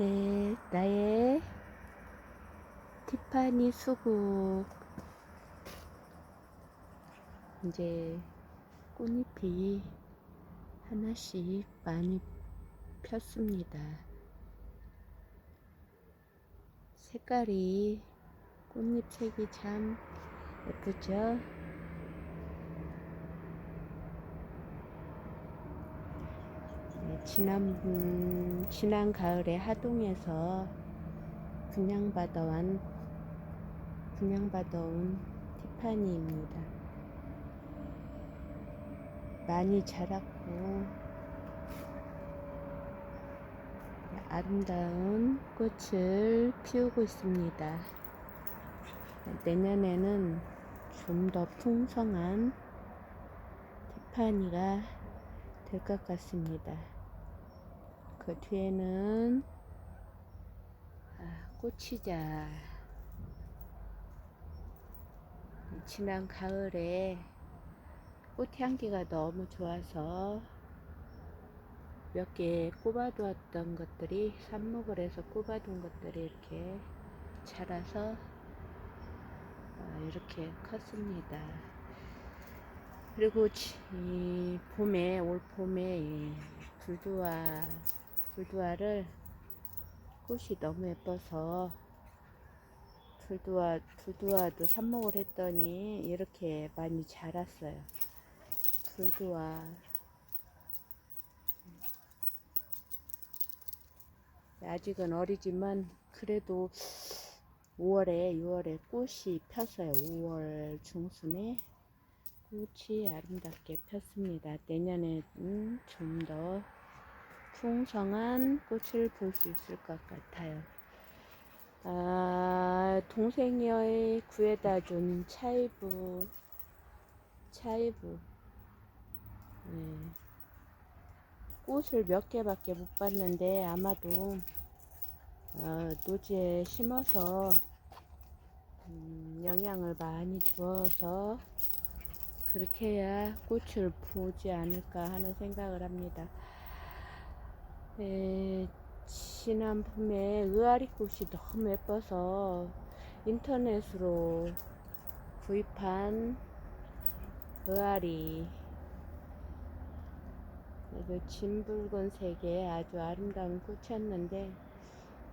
네, 나의 티파니 수국. 이제 꽃잎이 하나씩 많이 폈습니다. 색깔이 꽃잎 색이 참 예쁘죠? 지난 음, 지난 가을에 하동에서 분양받아온 분양받아온 티파니입니다. 많이 자랐고 아름다운 꽃을 피우고 있습니다. 내년에는 좀 더 풍성한 티파니가 될 것 같습니다. 그 뒤에는 아, 꽃이자 지난 가을에 꽃향기가 너무 좋아서 몇 개 꼽아두었던 것들이 삽목을 해서 꼽아둔 것들이 이렇게 자라서 어, 이렇게 컸습니다. 그리고 지- 이 봄에 올 봄에 이 불두화 불두화를 꽃이 너무 예뻐서 불두화 불두화도 삽목을 했더니 이렇게 많이 자랐어요. 불두화 아직은 어리지만 그래도 5월에 6월에 꽃이 폈어요. 5월 중순에 꽃이 아름답게 폈습니다. 내년에는 좀 더 풍성한 꽃을 볼 수 있을 것 같아요. 아, 동생이 구해다 준 차이브, 차이브. 네. 꽃을 몇 개밖에 못 봤는데 아마도 어, 노지에 심어서 음, 영양을 많이 주어서 그렇게 해야 꽃을 보지 않을까 하는 생각을 합니다. 에, 지난 봄에 의아리 꽃이 너무 예뻐서 인터넷으로 구입한 의아리 그 진붉은색의 아주 아름다운 꽃이었는데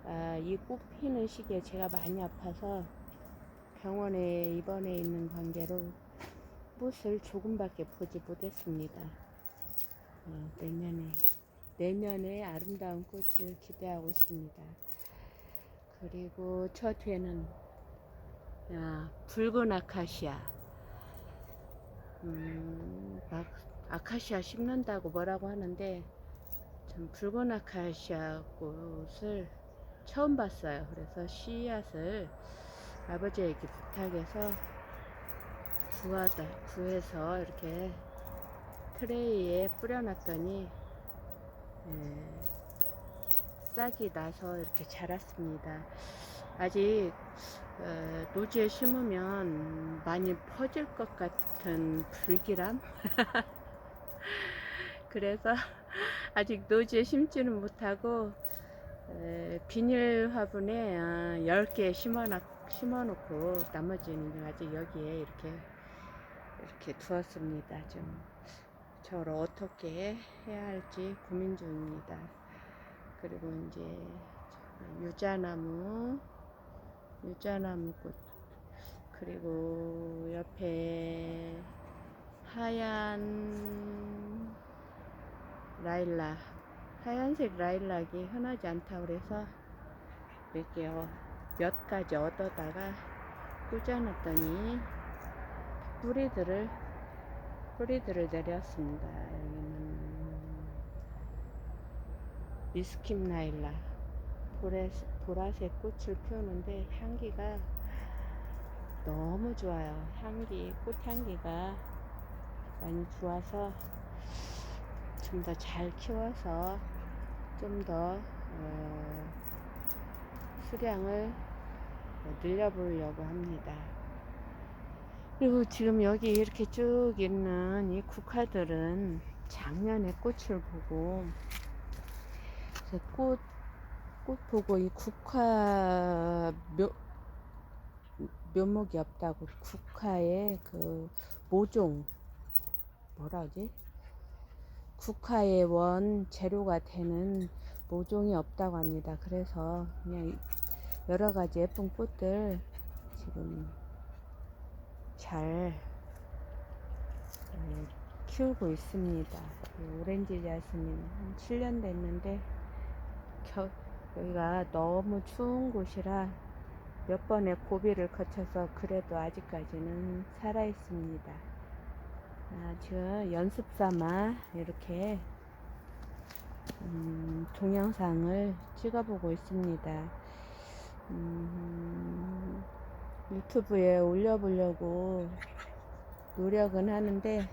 아, 이 꽃 피는 시기에 제가 많이 아파서 병원에 입원해 있는 관계로 꽃을 조금밖에 보지 못했습니다. 어, 내년에 내년에 아름다운 꽃을 기대하고 있습니다. 그리고 저 뒤에는 아, 붉은 아카시아. 음, 막 아카시아 심는다고 뭐라고 하는데 전 붉은 아카시아 꽃을 처음 봤어요. 그래서 씨앗을 아버지에게 부탁해서 구하다 구해서 이렇게 트레이에 뿌려놨더니 예, 싹이 나서 이렇게 자랐습니다. 아직 어, 노지에 심으면 많이 퍼질 것 같은 불길함. 그래서 아직 노지에 심지는 못하고 에, 비닐 화분에 아, 10개 심어 심어놓고 나머지는 아직 여기에 이렇게 이렇게 두었습니다. 좀 저를 어떻게 해야 할지 고민 중입니다. 그리고 이제 유자나무, 유자나무 꽃, 그리고 옆에 하얀 라일락, 하얀색 라일락이 흔하지 않다고 그래서 이렇게 어, 몇 가지 얻어다가 꽂아놨더니 뿌리들을 뿌리들을 내렸습니다. 여기는 미스킴 라일락 보라색, 보라색 꽃을 피우는데 향기가 너무 좋아요. 향기, 꽃 향기가 많이 좋아서 좀 더 잘 키워서 좀더 어, 수량을 늘려보려고 합니다. 그리고 지금 여기 이렇게 쭉 있는 이 국화들은 작년에 꽃을 보고 꽃 꽃 보고 이 국화 묘, 묘목이 없다고 국화의 그 모종 뭐라 하지? 국화의 원 재료가 되는 모종이 없다고 합니다. 그래서 그냥 여러 가지 예쁜 꽃들 지금 잘 음, 키우고 있습니다. 이 오렌지 자스민 한 7년 됐는데 겨, 여기가 너무 추운 곳이라 몇 번의 고비를 거쳐서 그래도 아직까지는 살아 있습니다. 아, 지금 연습 삼아 이렇게 음, 동영상을 찍어보고 있습니다. 음, 유튜브에 올려보려고 노력은 하는데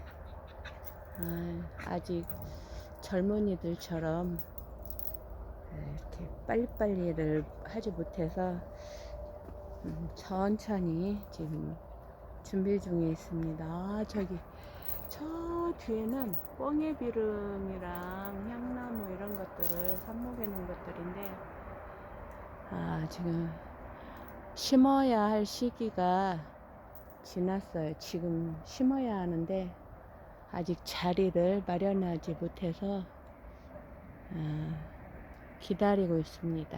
아, 아직 젊은이들처럼 이렇게 빨리빨리를 하지 못해서 음, 천천히 지금 준비 중에 있습니다. 아, 저기 저 뒤에는 뻥에비름이랑 향나무 이런 것들을 삽목해 놓은 것들인데 아 지금 심어야 할 시기가 지났어요. 지금 심어야 하는데 아직 자리를 마련하지 못해서 아, 기다리고 있습니다.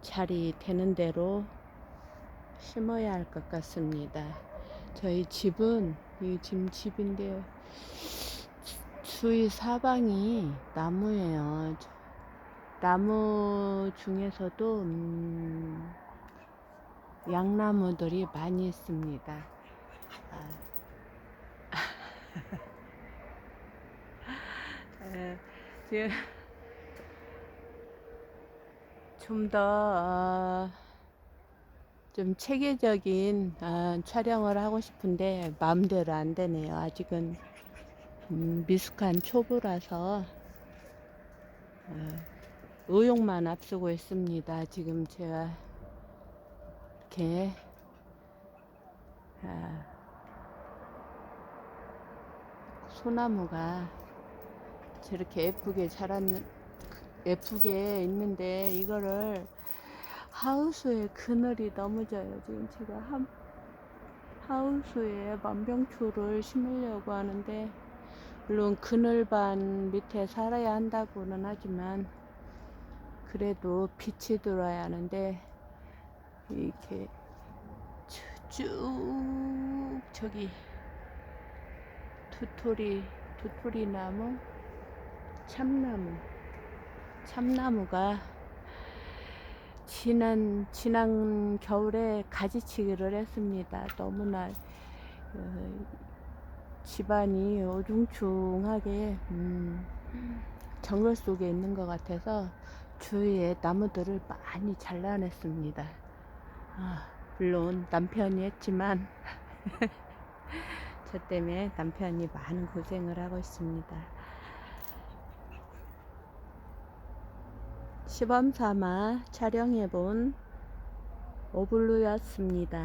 자리 되는 대로 심어야 할 것 같습니다. 저희 집은 이 지금 집인데요. 주위 사방이 나무예요. 저- 나무 중에서도 음, 양나무들이 많이 있습니다. 아. 에, 지금 좀더 어, 좀 체계적인 아, 촬영을 하고 싶은데 마음대로 안 되네요. 아직은 음, 미숙한 초보라서 아, 의욕만 앞서고 있습니다. 지금 제가 이렇게 아, 소나무가 저렇게 예쁘게 자랐는 예쁘게 있는데 이거를 하우스에 그늘이 넘어져요. 지금 제가 한, 하우스에 만병초를 심으려고 하는데 물론 그늘반 밑에 살아야 한다고는 하지만 그래도 빛이 들어야 하는데 이렇게 쭉 저기 도토리 도토리 나무 참나무 참나무가 지난 지난 겨울에 가지치기를 했습니다. 너무나 어, 집안이 어중충하게 음, 정글 속에 있는 것 같아서 주위에 나무들을 많이 잘라냈습니다. 아, 물론 남편이 했지만 저 때문에 남편이 많은 고생을 하고 있습니다. 시범 삼아 촬영해 본 오블루였습니다.